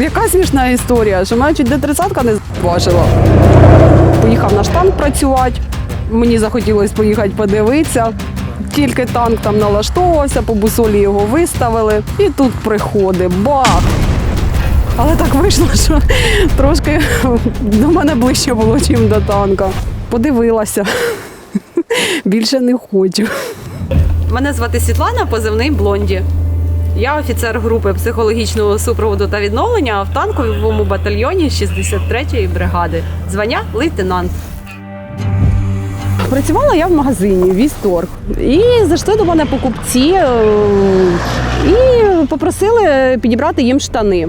Яка смішна історія, що мене чуть тридцятка не зважила. Поїхав наш танк працювати. Мені захотілося поїхати подивитися. Тільки танк там налаштовувався, по бусолі його виставили. І тут приходить бах! Але так вийшло, що трошки до мене ближче було, ніж до танка. Подивилася. Більше не хочу. Мене звати Світлана, позивний Блонді. Я офіцер групи психологічного супроводу та відновлення в танковому батальйоні 63-ї бригади. Звання лейтенант. Працювала я в магазині Вісторг. І зайшли до мене покупці е, і попросили підібрати їм штани. Е,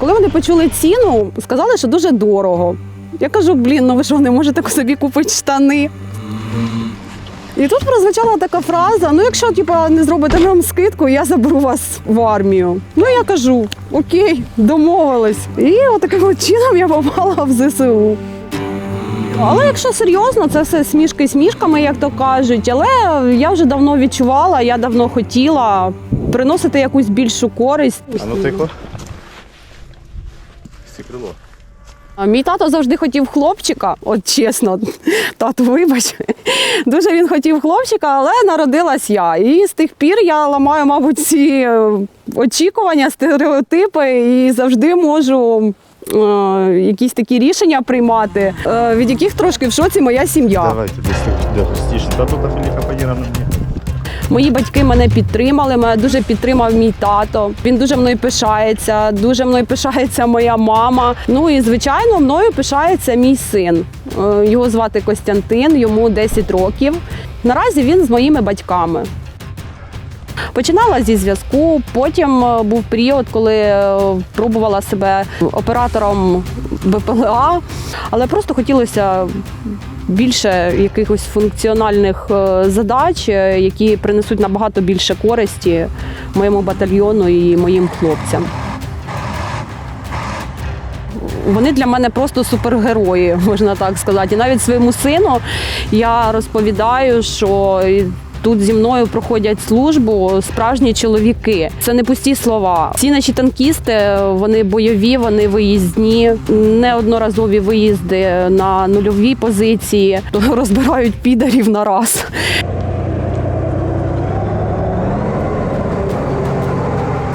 Коли вони почули ціну, сказали, що дуже дорого. Я кажу, блін, ну ви що, не можете собі купити штани? І тут прозвучала така фраза: ну, якщо типа, не зробите нам скидку, я заберу вас в армію. Ну я кажу, окей, домовились. І отаким от чином я попала в ЗСУ. Але якщо серйозно, це все смішки смішками, як то кажуть. Але я вже давно відчувала, я давно хотіла приносити якусь більшу користь. А ну тихо. Стікрило. А Мій тато завжди хотів хлопчика, от чесно, тату, вибач. Дуже він хотів хлопчика, але народилась я. І з тих пір я ламаю, мабуть, ці е, очікування, стереотипи і завжди можу. е, Якісь такі рішення приймати, е, від яких трошки в шоці моя сім'я. Давайте десь стіше. Та тут Афіліка поїде на мені. Мої батьки мене підтримали. Мене дуже підтримав мій тато. Він дуже мною пишається. Дуже мною пишається моя мама. Ну і звичайно, мною пишається мій син. Е, Його звати Костянтин, йому 10 років. Наразі він з моїми батьками. Починала зі зв'язку. Потім е, був період, коли е, пробувала себе оператором БПЛА, але просто хотілося більше якихось функціональних е, задач, е, які принесуть набагато більше користі моєму батальйону і моїм хлопцям. Вони для мене просто супергерої, можна так сказати. І навіть своєму сину я розповідаю, що тут зі мною проходять службу справжні чоловіки. Це не пусті слова. Всі наші танкісти вони бойові, вони виїзні, неодноразові виїзди на нульові позиції, то розбирають підарів на раз.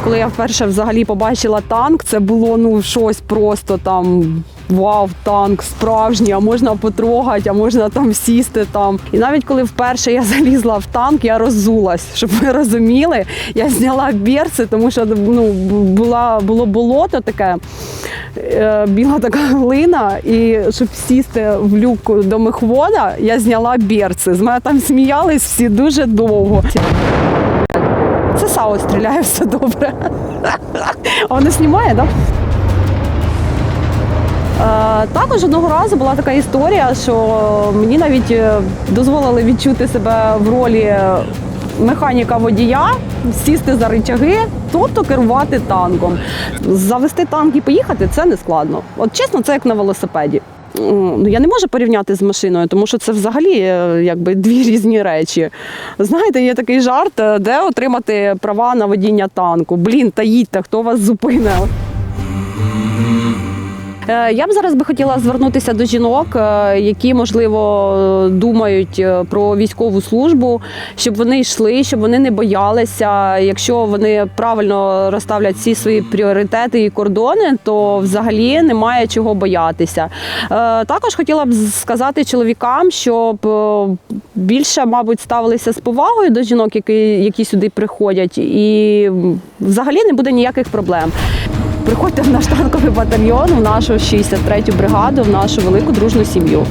Коли я вперше взагалі побачила танк, це було ну щось просто там. Вау, танк справжній, а можна потрогати, а можна там сісти там. І навіть коли вперше я залізла в танк, я роззулась, щоб ви розуміли. Я зняла берці, тому що ну, була, було болото таке, е, біла така глина, і щоб сісти в люк до мехвода, я зняла берці. З мене там сміялись всі дуже довго. Це САУ стріляє, все добре. А воно знімає, так? Е, Також одного разу була така історія, що мені навіть е, дозволили відчути себе в ролі механіка водія, сісти за рычаги, тобто керувати танком. Завести танк і поїхати це не складно. От чесно, це як на велосипеді. Ну, я не можу порівняти з машиною, тому що це взагалі е, якби дві різні речі. Знаєте, є такий жарт, е, де отримати права на водіння танку. Блін, та їдьте, хто вас зупинив. Е, Я б зараз би хотіла звернутися до жінок, е, які можливо думають е, про військову службу, щоб вони йшли, щоб вони не боялися. Якщо вони правильно розставлять всі свої пріоритети і кордони, то взагалі немає чого боятися. Також хотіла б сказати чоловікам, щоб більше, мабуть, ставилися з повагою до жінок, які, які сюди приходять, і взагалі не буде ніяких проблем. Приходьте в наш танковий батальйон, в нашу 63-ю бригаду, в нашу велику дружну сім'ю.